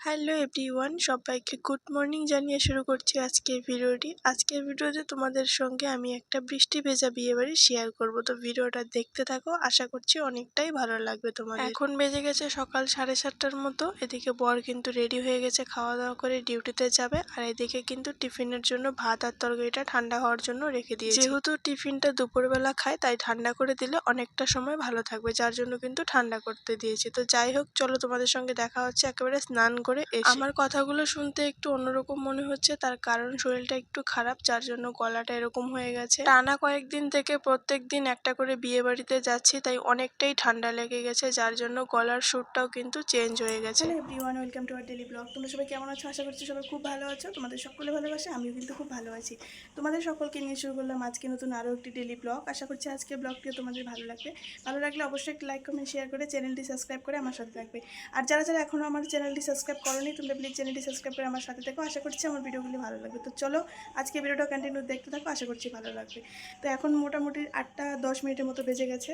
Hello everyone সবাইকে good morning জানিয়ে শুরু করছি আজকের ভিডিওটি। আজকের ভিডিওতে তোমাদের সঙ্গে আমি একটা বৃষ্টি ভেজা বিয়ে বাড়ি শেয়ার করব। তো ভিডিওটা দেখতে থাকো, আশা করছি অনেকটাই ভালো লাগবে তোমার এখন বেজে গেছে সকাল সাড়ে সাতটার মতো, এদিকে বর কিন্তু রেডি হয়ে গেছে খাওয়া দাওয়া করে ডিউটিতে যাবে, আর এদিকে কিন্তু টিফিনের জন্য ভাত আর তরকারিটা ঠান্ডা হওয়ার জন্য রেখে দিয়েছি। যেহেতু টিফিনটা দুপুরবেলা খায়, তাই ঠান্ডা করে দিলে অনেকটা সময় ভালো থাকবে, যার জন্য কিন্তু ঠান্ডা করতে দিয়েছি। তো যাই হোক, চলো তোমাদের সঙ্গে দেখা হচ্ছে একেবারে স্নান করে এসে আমার কথাগুলো শুনতে একটু অন্যরকম মনে হচ্ছে। তার কারণ শরীরটা একটু খারাপ যার জন্য গলাটা এরকম হয়ে গেছে। টানা কয়েকদিন থেকে প্রত্যেক দিন একটা করে বিয়ে বাড়িতে যাচ্ছি তাই অনেকটাই ঠান্ডা লেগে গেছে যার জন্য গলার সুরটাও কিন্তু চেঞ্জ হয়ে গেছে। Everyone welcome to R daily blog তোমরা সবাই কেমন আছো? আশা করছি সবাই খুব ভালো আছো। তোমাদের সকলে ভালোবাসে আমিও কিন্তু খুব ভালো আছি। তোমাদের সকলকে নিয়ে শুরু করলাম আজকে নতুন আরও একটি ডেলি ব্লগ আশা করছি আজকে ব্লগটিও তোমাদের ভালো লাগবে। ভালো লাগলে অবশ্যই একটা লাইক কমেন্ট শেয়ার করে চ্যানেলটি সাবস্ক্রাইব করে আমার সাথে থাকবে। আর যারা যারা এখনও আমার চ্যানেলটি সাবস্ক্রাইব করোনি তোমরা প্লিজ চ্যানেলটি সাবস্ক্রাইব করে আমার সাথে থাকো। আশা করছি আমার ভিডিওগুলি ভালো লাগবে। তো চলো, আজকে ভিডিওটা কন্টিনিউ দেখতে থাকো, আশা করছি ভালো লাগবে। তো এখন মোটামুটি আটটা দশ মিনিটের মতো বেজে গেছে।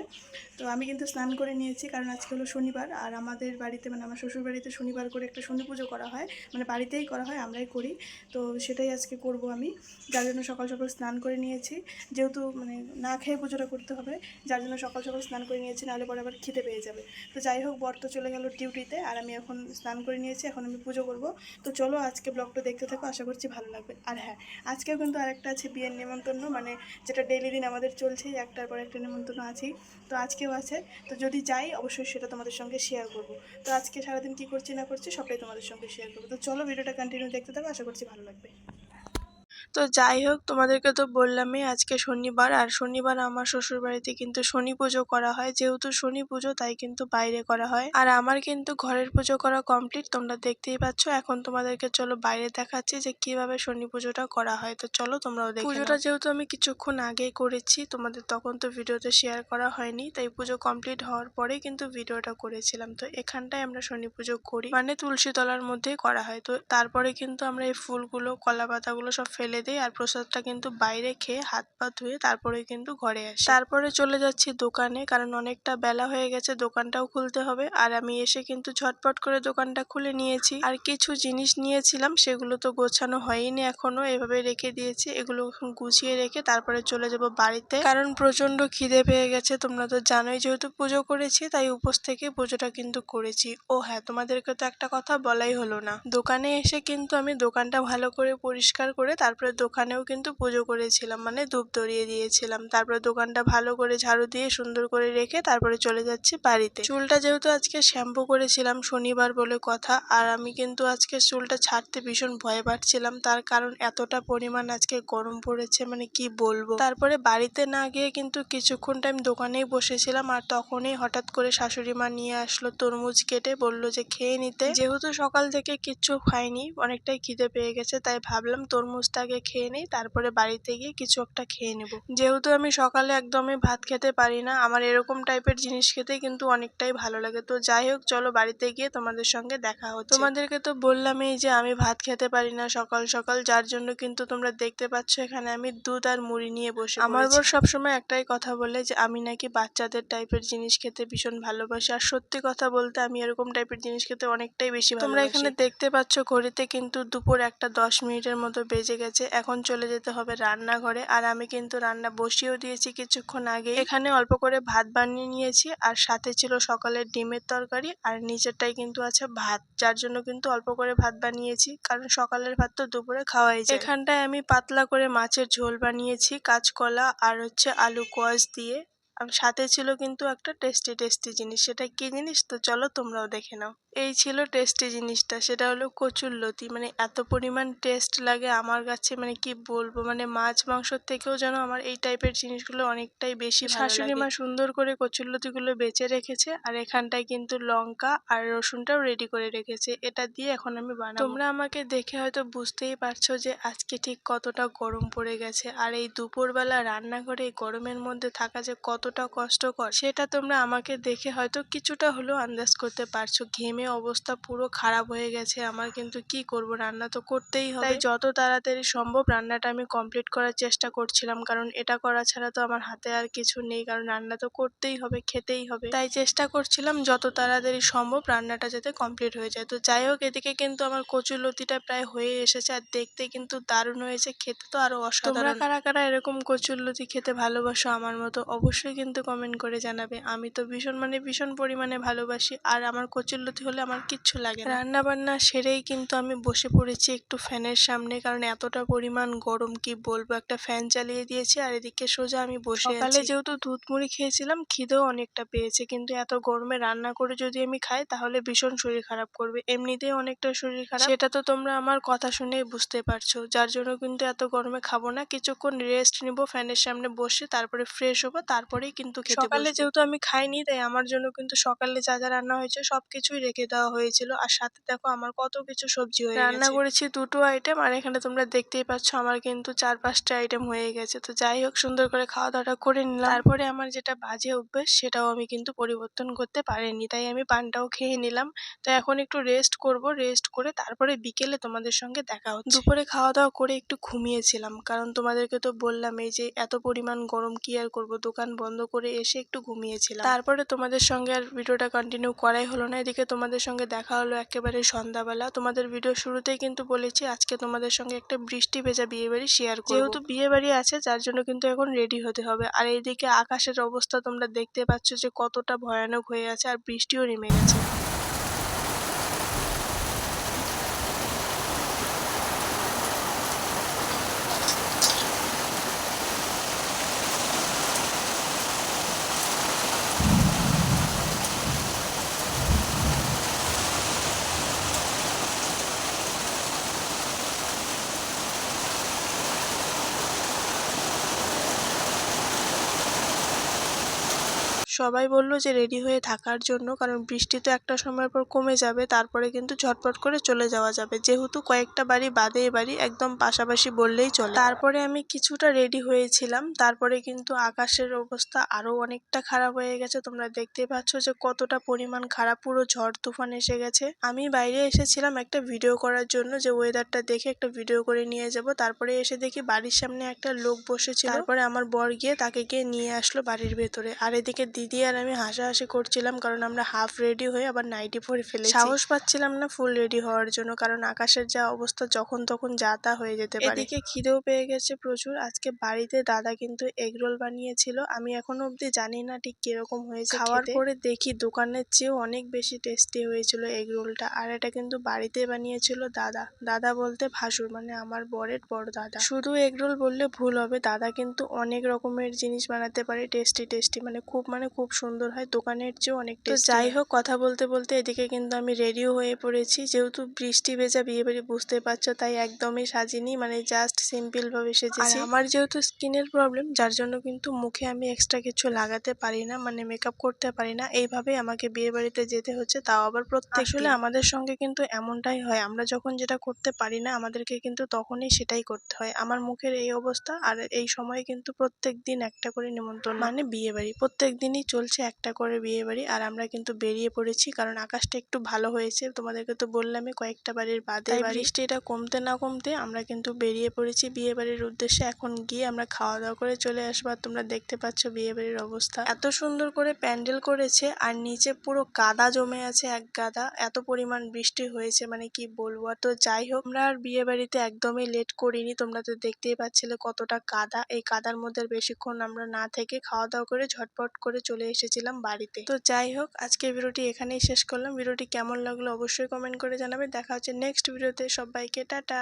তো আমি কিন্তু স্নান করে নিয়েছি, কারণ আজকে হলো শনিবার। আর আমাদের বাড়িতে মানে আমার শ্বশুর বাড়িতে শনিবার করে একটা শনি পুজো করা হয়। মানে বাড়িতেই করা হয়, আমরাই করি। তো সেটাই আজকে করব আমি। যার জন্য সকাল সকাল স্নান করে নিয়েছি। যেহেতু মানে না খেয়ে পুজোটা করতে হবে, যার জন্য সকাল সকাল স্নান করে নিয়েছি, নাহলে পরে আবার খিদে পেয়ে যাবে। তো যাই হোক, বর তো চলে গেল ডিউটিতে আর আমি এখন স্নান করে নিয়েছি। এখন আমি পুজো করব। তো চলো আজকে ব্লগটা দেখতে থাকো, আশা করছি ভালো লাগবে। আর হ্যাঁ আজকেও কিন্তু আরেকটা আছে বিয়ের নেমন্তন্ন মানে যেটা ডেলি দিন আমাদের চলছে, একটার পর একটা নিমন্ত্রণ আছেই। তো আজকেও আছে। তো যদি যাই, অবশ্যই সেটা তোমাদের সঙ্গে শেয়ার করব। তো আজকে সারাদিন কী করছি না করছি, সবটাই তোমাদের সঙ্গে শেয়ার করব। তো চলো ভিডিওটা কন্টিনিউ দেখতে থাকো, আশা করছি ভালো লাগবে। তো যাই হোক তোমাদেরকে তো বললামই আজকে শনিবার আর শনিবার আমার শ্বশুর বাড়িতে কিন্তু শনি পুজো করা হয়। যেহেতু শনি পুজো তাই কিন্তু বাইরে করা হয়। আর আমার কিন্তু ঘরের পুজো করা কমপ্লিট তোমরা দেখতেই পাচ্ছ। এখন তোমাদেরকে চলো বাইরে দেখাচ্ছি যে কীভাবে শনি পুজোটা করা হয়। তো চলো তোমরাও দেখো পুজোটা যেহেতু আমি কিছুক্ষণ আগেই করেছি তোমাদের তখন তো ভিডিওতে শেয়ার করা হয়নি তাই পুজো কমপ্লিট হওয়ার পরেই কিন্তু ভিডিওটা করেছিলাম। তো এখানটায় আমরা শনি পুজো করি। মানে তুলসী তলার মধ্যেই করা হয়। তো তারপরে কিন্তু আমরা এই ফুলগুলো কলা পাতাগুলো সব ফেলে দিই আর প্রসাদটা কিন্তু বাইরে খেয়ে হাত পা ধুয়ে তারপরে কিন্তু ঘরে আসি। তারপরে চলে যাচ্ছি দোকানে, কারণ অনেকটা বেলা হয়ে গেছে, দোকানটাও খুলতে হবে। আর আমি এসে কিন্তু ঝটপট করে দোকানটা খুলে নিয়েছি। আর কিছু জিনিস নিয়েছিলাম, সেগুলো তো গোছানো হয়নি এখনও, এভাবে রেখে দিয়েছি। এগুলো গুছিয়ে রেখে তারপরে চলে যাব বাড়িতে। কারণ প্রচণ্ড খিদে পেয়ে গেছে, তোমরা তো জানোই যেহেতু পুজো করেছি, তাই উপোস থেকে পুজোটা কিন্তু করেছি। ও হ্যাঁ তোমাদেরকে তো একটা কথা বলাই হলো না। দোকানে এসে কিন্তু আমি দোকানটা ভালো করে পরিষ্কার করে তারপরে দোকানেও কিন্তু পুজো করেছিলাম মানে ধূপ ধরিয়ে দিয়েছিলাম। তারপরে দোকানটা ভালো করে ঝাড়ু দিয়ে সুন্দর করে রেখে তারপরে চলে যাচ্ছি বাড়িতে। চুলটা যেহেতু আজকে শ্যাম্পু করেছিলাম, শনিবার বলে কথা, আর আমি কিন্তু আজকে চুলটা ছাড়তে ভীষণ ভয় পাচ্ছিলাম। তার কারণ এতটা পরিমাণ আজকে গরম পড়েছে মানে কি বলব? তারপরে বাড়িতে না গিয়ে কিন্তু কিছুক্ষণ টাইম দোকানেই বসেছিলাম, আর তখনই হঠাৎ করে শাশুড়ি মা নিয়ে আসলো, তরমুজ কেটে বলল যে, খেয়ে নিতে। যেহেতু সকাল থেকে কিচ্ছু খাইনি, অনেকটাই খিদে পেয়ে গেছে, তাই ভাবলাম তরমুজটা আগে খেয়ে নিই তারপরে বাড়িতে গিয়ে কিছু একটা খেয়ে নেব। যেহেতু আমি সকালে একদমই ভাত খেতে পারি না আমার এরকম টাইপের জিনিস খেতে কিন্তু অনেকটাই ভালো লাগে। তো যাই হোক চলো বাড়িতে গিয়ে তোমাদের সঙ্গে দেখা হচ্ছে। তোমাদেরকে তো বললামই যে আমি ভাত খেতে পারি না সকাল সকাল যার জন্য কিন্তু তোমরা দেখতে পাচ্ছ এখানে আমি দুধ আর মুড়ি নিয়ে বসে আমার বর সবসময় একটাই কথা বলে যে আমি নাকি বাচ্চাদের টাইপের জিনিস খেতে ভীষণ ভালোবাসি। আর সত্যি কথা বলতে আমি এরকম টাইপের জিনিস খেতে অনেকটাই বেশি তোমরা এখানে দেখতে পাচ্ছ ঘড়িতে কিন্তু দুপুর একটা দশ মিনিটের মতো বেজে গেছে। এখন চলে যেতে হবে রান্নাঘরে। আর আমি কিন্তু রান্না বসিয়েও দিয়েছি কিছুক্ষণ আগে। এখানে অল্প করে ভাত বানিয়ে নিয়েছি, আর সাথে ছিল সকালের ডিমের তরকারি, আর নিচেরটাই কিন্তু আছে ভাত, যার জন্য কিন্তু অল্প করে ভাত বানিয়েছি, কারণ সকালের ভাত তো দুপুরে খাওয়াই যায়। এখানটায় আমি পাতলা করে মাছের ঝোল বানিয়েছি, কাঁচকলা আর হচ্ছে আলু কোয়াশ দিয়ে। আর সাথে ছিল কিন্তু একটা টেস্টি টেস্টি জিনিস, সেটা কি জিনিস? তো চলো তোমরাও দেখে নাও। এই ছিল টেস্টি জিনিসটা সেটা হলো কচুর লতি। মানে এত পরিমাণ টেস্ট লাগে আমার কাছে মানে কি বলব? মানে মাছ মাংসর থেকেও যেন আমার এই টাইপের জিনিসগুলো অনেকটাই বেশি শাশুড়ি মা সুন্দর করে কচুর লতিগুলো বেছে রেখেছে আর এখানটায় কিন্তু লঙ্কা আর রসুনটাও রেডি করে রেখেছে। এটা দিয়ে এখন আমি বানাবো। তোমরা আমাকে দেখে হয়তো বুঝতেই পারছ যে আজকে ঠিক কতটা গরম পড়ে গেছে আর এই দুপুরবেলা রান্নাঘরে এই গরমের মধ্যে থাকা যে কতটা কষ্টকর সেটা তোমরা আমাকে দেখে হয়তো কিছুটা হলেও আন্দাজ করতে পারছ। ঘেমে অবস্থা পুরো খারাপ হয়ে গেছে। আমার কিন্তু কি করব? রান্না তো করতেই হবে। তাই? যত তাড়াতাড়ি সম্ভব রান্নাটা আমি কমপ্লিট করার চেষ্টা করছিলাম কারণ এটা করা ছাড়া তো আমার হাতে আর কিছু নেই কারণ রান্না তো করতেই হবে খেতেই হবে। তাই চেষ্টা করছিলাম যত তাড়াতাড়ি সম্ভব রান্নাটা যাতে কমপ্লিট হয়ে যায়। তো যাই হোক এদিকে কিন্তু আমার কচুর লতিটা প্রায় হয়ে এসেছে আর দেখতে কিন্তু দারুণ হয়েছে খেতে তো আরও অসাধারণ। কারা কারা এরকম কচুর লতি খেতে ভালোবাসো আমার মতো অবশ্যই কিন্তু কমেন্ট করে জানাবে। আমি তো ভীষণ মানে ভীষণ পরিমাণে ভালোবাসি আর আমার কচুর লতি হলে আমার কিচ্ছু লাগে না। রান্না বান্না সেরেই কিন্তু আমি বসে পড়েছি একটু ফ্যানের সামনে কারণ এতটা পরিমাণ গরম কি বলব একটা ফ্যান চালিয়ে দিয়েছি আর এদিকে সোজা আমি বসে সকালে যেহেতু দুধ মুড়ি খেয়েছিলাম খিদেও অনেকটা পেয়েছে কিন্তু এত গরমে রান্না করে যদি আমি খাই তাহলে ভীষণ শরীর খারাপ করবে। এমনিতেই অনেকটা শরীর খারাপ। সেটা তো তোমরা আমার কথা শুনেই বুঝতে পারছ। যার জন্য কিন্তু এত গরমে খাব না। কিছুক্ষণ রেস্ট নিব ফ্যানের সামনে বসে তারপরে ফ্রেশ হব তারপরেই কিন্তু খেতে সকালে যেহেতু আমি খাইনি তাই আমার জন্য কিন্তু সকালে যা যা রান্না হয়েছে সবকিছুই রেখে দেওয়া হয়েছিল। আর সাথে দেখো আমার কত কিছু সবজি হয়ে রান্না করেছি দুটো আইটেম আর এখানে তোমরা দেখতেই পাচ্ছ আমার কিন্তু চার পাঁচটা আইটেম হয়ে গেছে। তো যাই হোক সুন্দর করে খাওয়া দাওয়াটা করে নিলাম। তারপরে আমার যেটা বাজে অভ্যেস সেটাও আমি কিন্তু পরিবর্তন করতে পারিনি। তাই আমি পানটাও খেয়ে নিলাম। তো এখন একটু রেস্ট করব রেস্ট করে তারপরে বিকেলে তোমাদের সঙ্গে দেখা হচ্ছে। দুপুরে খাওয়া দাওয়া করে একটু ঘুমিয়েছিলাম। কারণ তোমাদেরকে তো বললাম এই যে এত পরিমাণ গরম কি আর করব? দোকান বন্ধ করে এসে একটু ঘুমিয়েছিলাম। তারপরে তোমাদের সঙ্গে আর ভিডিওটা কন্টিনিউ করাই হলো না। এদিকে তোমাদের সঙ্গে দেখা হলো একেবারে সন্ধ্যাবেলা। তোমাদের ভিডিও শুরুতেই কিন্তু বলেছি, আজকে তোমাদের সঙ্গে একটা বৃষ্টি ভেজা বিয়ে বাড়ি শেয়ার করব। যেহেতু বিয়ে বাড়ি আছে যার জন্য কিন্তু এখন রেডি হতে হবে। আর এইদিকে আকাশের অবস্থা তোমরা দেখতে পাচ্ছ যে কতটা ভয়ানক হয়ে আছে, আর বৃষ্টিও নেমে গেছে। সবাই বলল যে রেডি হয়ে থাকার জন্য, কারণ বৃষ্টি তো একটা সময়ের পর কমে যাবে, তারপরে কিন্তু ঝটপট করে চলে যাওয়া যাবে। যেহেতু কয়েকটা বাড়ি বাদে বাড়ি একদম পাশাপাশি বললেই চলে। তারপরে আমি কিছুটা রেডি হয়েছিলাম, তারপরে কিন্তু আকাশের অবস্থা আরও অনেকটা খারাপ হয়ে গেছে। তোমরা দেখতে পাচ্ছ যে কতটা পরিমাণ খারাপ, পুরো ঝড় তুফান এসে গেছে। আমি বাইরে এসেছিলাম একটা ভিডিও করার জন্য, যে ওয়েদারটা দেখে একটা ভিডিও করে নিয়ে যাব। তারপরে এসে দেখি বাড়ির সামনে একটা লোক বসেছিল। তারপরে আমার বর গিয়ে তাকে গিয়ে নিয়ে আসলো বাড়ির ভেতরে। আর এদিকে দিদি আর আমি হাসাহাসি করছিলাম কারণ আমরা হাফ রেডি হয়ে আবার নাইটি পরে ফেলেছি। সাহস পাচ্ছিলাম না ফুল রেডি হওয়ার জন্য কারণ আকাশের যা অবস্থা যখন তখন যা তা হয়ে যেতে পারে। এদিকে খিদেও পেয়ে গেছে প্রচুর। আজকে বাড়িতে দাদা কিন্তু এগরোল বানিয়েছিল। আমি এখনও অবধি জানি না ঠিক কীরকম হয়েছে খাওয়ার পরে দেখি দোকানের চেয়েও অনেক বেশি টেস্টি হয়েছিল এগরোলটা আর এটা কিন্তু বাড়িতে বানিয়েছিল দাদা। দাদা বলতে ভাসুর মানে আমার বরের বড় দাদা। শুধু এগরোল বললে ভুল হবে। দাদা কিন্তু অনেক রকমের জিনিস বানাতে পারে টেস্টি টেস্টি মানে খুব মানে খুব সুন্দর হয় দোকানের চেয়েও অনেক তো যাই হোক কথা বলতে বলতে এদিকে কিন্তু আমি রেডিও হয়ে পড়েছি। যেহেতু বৃষ্টি ভেজা বিয়ে বাড়ি বুঝতে পারছ তাই একদমই সাজিনি মানে জাস্ট সিম্পল ভাবে সেজেছি। আমার যেহেতু স্কিনের প্রবলেম যার জন্য কিন্তু মুখে আমি এক্সট্রা কিছু লাগাতে পারি না মানে মেকআপ করতে পারি না। এইভাবে আমাকে বিয়ে বাড়িতে যেতে হচ্ছে তাও আবার প্রত্যেক আসলে আমাদের সঙ্গে কিন্তু এমনটাই হয়। আমরা যখন যেটা করতে পারি না আমাদেরকে কিন্তু তখনই সেটাই করতে হয়। আমার মুখের এই অবস্থা আর এই সময় কিন্তু প্রত্যেক দিন একটা করে নিমন্ত্রণ মানে বিয়ে বাড়ি প্রত্যেক দিনই চলছে একটা করে বিয়ে বাড়ি আর আমরা কিন্তু বেরিয়ে পড়েছি কারণ আকাশটা একটু ভালো হয়েছে। তোমাদেরকে তো বললামই কয়েকটা বাড়ির বাদে বৃষ্টিটা কমতে না কমতে আমরা কিন্তু বেরিয়ে পড়েছি বিয়ে বাড়ির উদ্দেশ্যে। এখন গিয়ে আমরা খাওয়া দাওয়া করে চলে আসব আর তোমরা দেখতে পাচ্ছ বিয়ে বাড়ির অবস্থা। এত সুন্দর করে প্যান্ডেল করেছে আর নিচে পুরো কাদা জমে আছে এক গাদা। এত পরিমাণ বৃষ্টি হয়েছে মানে কি বলব? আর তো যাই হোক আমরা আর বিয়ে বাড়িতে একদমই লেট করিনি। তোমরা তো দেখতেই পাচ্ছিলে কতটা কাদা এই কাদার মধ্যে বেশিক্ষণ আমরা না থেকে খাওয়া দাওয়া করে ঝটপট করে চলে এসেছিলাম বাড়িতে। তো যাই হোক, আজকের ভিডিওটি এখানেই শেষ করলাম। ভিডিওটি কেমন লাগল অবশ্যই কমেন্ট করে জানাবে। দেখা হচ্ছে নেক্সট ভিডিওতে। সবাইকে, টাটা!